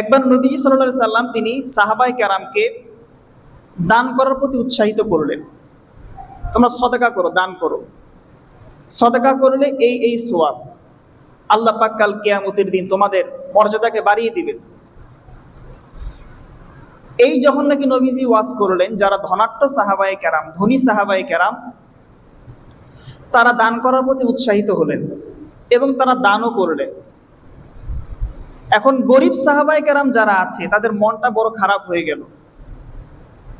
একবার নবী সাল্লাহ সাল্লাম তিনি সাহাবাই ক্যারামকে দান করার প্রতি উৎসাহিত করলেন। তোমরা সদকা করো, দান করো। সদকা করলে এই এই সোয়াব আল্লাহ পাক কাল কেয়ামতের দিন তোমাদের মর্যাদাকে বাড়িয়ে দিবেন। এই যখন নাকি নবীজি ওয়াজ করলেন, যারা ধনাট্য সাহাবাই কেরাম, ধনী সাহাবাই কেরাম, তারা দান করার প্রতি উৎসাহিত হলেন এবং তারা দানও করলেন। এখন গরিব সাহাবাই কেরাম যারা আছে, তাদের মনটা বড় খারাপ হয়ে গেল।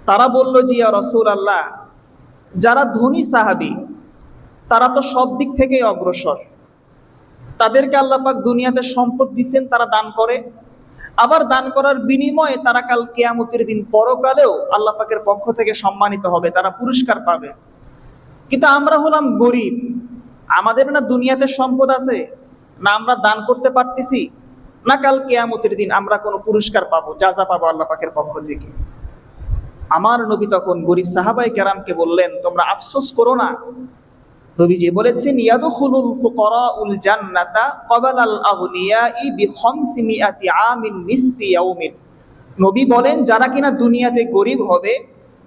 তারা বলল যে রসুল আল্লাহ যারা ধনী সাহাবি, তারা তো সব দিক থেকেই অগ্রসর। তাদেরকে আল্লাহ পাক দুনিয়াতে সম্পদ দিচ্ছেন তারা দান করে। আবার দান করার বিনিময়ে তারা কাল কেয়ামতের দিন পরকালেও আল্লাহ পাকের পক্ষ থেকে সম্মানিত হবে, তারা পুরস্কার পাবে। কিন্তু আমরা হলাম গরিব। আমাদের না দুনিয়াতে সম্পদ আছে, না আমরা দান করতে পারতেছি না কাল কেয়ামতের দিন আমরা কোনো পুরস্কার পাবো, যা যা পাবো আল্লাহ পাকের পক্ষ থেকে। আমার নবী তখন গরিব সাহাবাই কেরামকে বললেন, তোমরা আফসোস করো না। নবীজি বলেছেন, ইয়াদখুলুল ফুকারাউল জান্নাতা ক্বাবালাল আগনিয়াই বিখামসি মিআতি আমিন নিসফি ইয়াউমিন। নবী বলেন, যারা কিনা দুনিয়াতে গরিব হবে,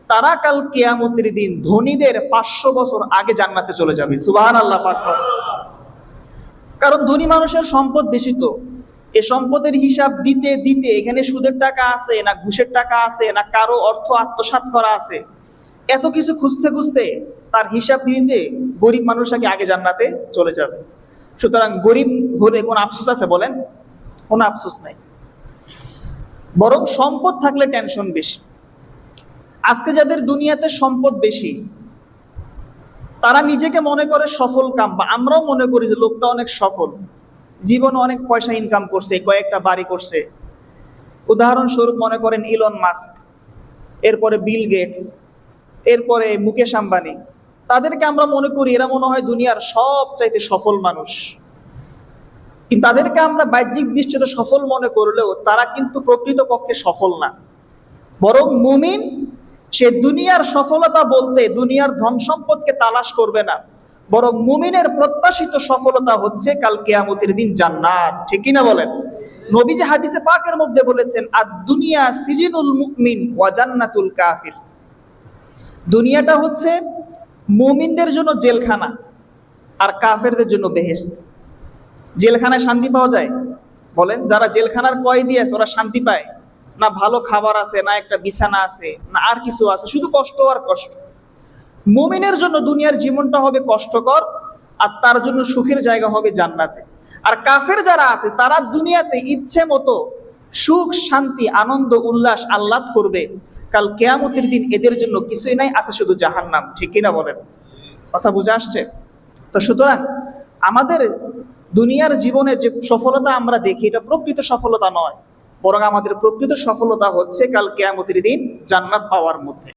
তারা কাল কিয়ামতের দিন ধনীদের পাঁচশো বছর আগে জান্নাতে চলে যাবে। সুবহানাল্লাহ পাঠ করো। কারণ ধনী মানুষের সম্পদ বেশি তো। এ সম্পদের হিসাব দিতে দিতে এখানে সুদের টাকা আছে, না ঘুষের টাকা আছে, না কারও অর্থ আত্মসাৎ করা আছে, এত কিছু খুঁজতে খুঁজতে তার হিসাব দিতে গরিব মানুষ আগে আগে জান্নাতে চলে যাবে। সুতরাং গরিব হলে কোন আফসোস আছে বলেন? কোনো আফসোস নাই। বরং সম্পদ থাকলে টেনশন বেশি। আজকে যাদের দুনিয়াতে সম্পদ বেশি, তারা নিজেকে মনে করে সফল কাম, বা আমরাও মনে করি যে লোকটা অনেক সফল। জীবনে অনেক পয়সা ইনকাম করছে, কয়েকটা বাড়ি করছে। উদাহরণস্বরূপ মনে করেন ইলন মাস্ক এরপরে বিল গেটস এরপরে মুকেশ আম্বানি। তাদেরকে আমরা মনে করি এরা মনে হয় দুনিয়ার সব চাইতে সফল মানুষ। কিন্তু তাদেরকে আমরা বাহ্যিক দৃষ্টিতে সফল মনে করলেও তারা কিন্তু প্রকৃত পক্ষে সফল না। বরং মুমিন, সে দুনিয়ার সফলতা বলতে দুনিয়ার ধন সম্পদকে তালাশ করবে না। বরং মুমিনের প্রত্যাশিত সফলতা হচ্ছে কাল কেয়ামতের দিন জান্নাত। ঠিক না বলেন? নবী যে হাদিসে পাকের মধ্যে বলেছেন আর দুনিয়া সিজিনুল মুকমিন ওয়া জান্নাতুল কাফির। দুনিয়াটা হচ্ছে মুমিনদের জন্য জেলখানা আর কাফেরদের জন্য বেহেস্ত জেলখানায় শান্তি পাওয়া যায়? বলেন, যারা জেলখানার কয়েদি আছে, ওরা শান্তি পায়। না ভালো খাবার আছে, না একটা বিছানা আছে, না আর কিছু আছে, শুধু কষ্ট আর কষ্ট। মুমিনের জন্য দুনিয়ার জীবনটা হবে কষ্টকর আর তার জন্য সুখের জায়গা হবে জান্নাতে। আর কাফের যারা আছে, তারা দুনিয়াতে ইচ্ছে মতো সুখ, শান্তি, আনন্দ, উল্লাস, আহ্লাদ করবে। কাল কেয়ামতির দিন এদের জন্য কিছুই নাই, আছে শুধু জাহান্নাম। ঠিক কিনা বলেন? কথা বুঝে আসছে? তো সুতরাং আমাদের দুনিয়ার জীবনে যে সফলতা আমরা দেখি, এটা প্রকৃত সফলতা নয়। বরং আমাদের প্রকৃত সফলতা হচ্ছে কাল কেয়ামতের দিন জান্নাত পাওয়ার মধ্যে।